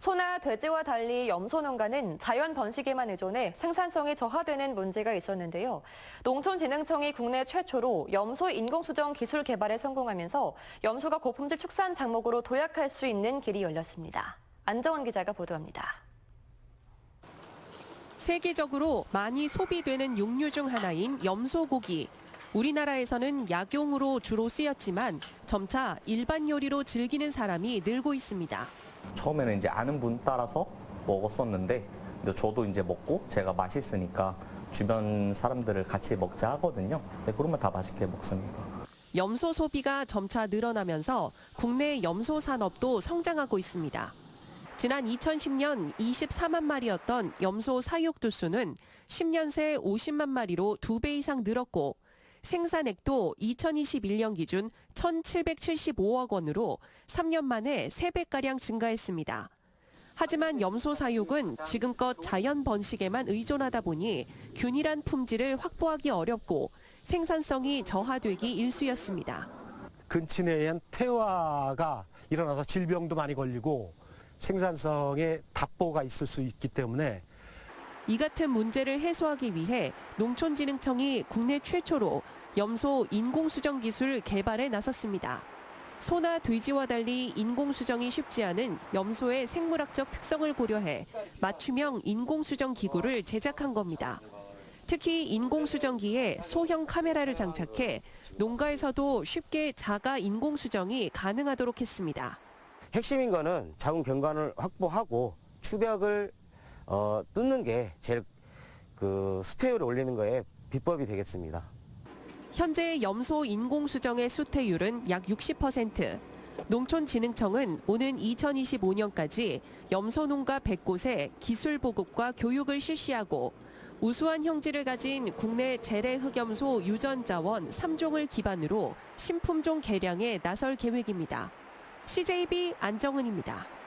소나 돼지와 달리 염소 농가는 자연 번식에만 의존해 생산성이 저하되는 문제가 있었는데요. 농촌진흥청이 국내 최초로 염소 인공수정 기술 개발에 성공하면서 염소가 고품질 축산 작목으로 도약할 수 있는 길이 열렸습니다. 안정원 기자가 보도합니다. 세계적으로 많이 소비되는 육류 중 하나인 염소고기. 우리나라에서는 약용으로 주로 쓰였지만 점차 일반 요리로 즐기는 사람이 늘고 있습니다. 처음에는 이제 아는 분 따라서 먹었었는데 근데 저도 이제 먹고 제가 맛있으니까 주변 사람들을 같이 먹자 하거든요. 네, 그러면 다 맛있게 먹습니다. 염소 소비가 점차 늘어나면서 국내 염소 산업도 성장하고 있습니다. 지난 2010년 24만 마리였던 염소 사육 두수는 10년 새 50만 마리로 2배 이상 늘었고 생산액도 2021년 기준 1,775억 원으로 3년 만에 3배가량 증가했습니다. 하지만 염소 사육은 지금껏 자연 번식에만 의존하다 보니 균일한 품질을 확보하기 어렵고 생산성이 저하되기 일쑤였습니다. 근친에 태화가 일어나서 질병도 많이 걸리고 생산성에 답보가 있을 수 있기 때문에 이 같은 문제를 해소하기 위해 농촌진흥청이 국내 최초로 염소 인공수정 기술 개발에 나섰습니다. 소나 돼지와 달리 인공수정이 쉽지 않은 염소의 생물학적 특성을 고려해 맞춤형 인공수정 기구를 제작한 겁니다. 특히 인공수정기에 소형 카메라를 장착해 농가에서도 쉽게 자가 인공수정이 가능하도록 했습니다. 핵심인 거는 자궁 경관을 확보하고 추벽을 어, 뚫는 게 제일 그 수태율을 올리는 거에 비법이 되겠습니다. 현재 염소 인공수정의 수태율은 약 60%. 농촌진흥청은 오는 2025년까지 염소 농가 100곳에 기술 보급과 교육을 실시하고 우수한 형질을 가진 국내 재래 흑염소 유전자원 3종을 기반으로 신품종 개량에 나설 계획입니다. CJB 안정은입니다.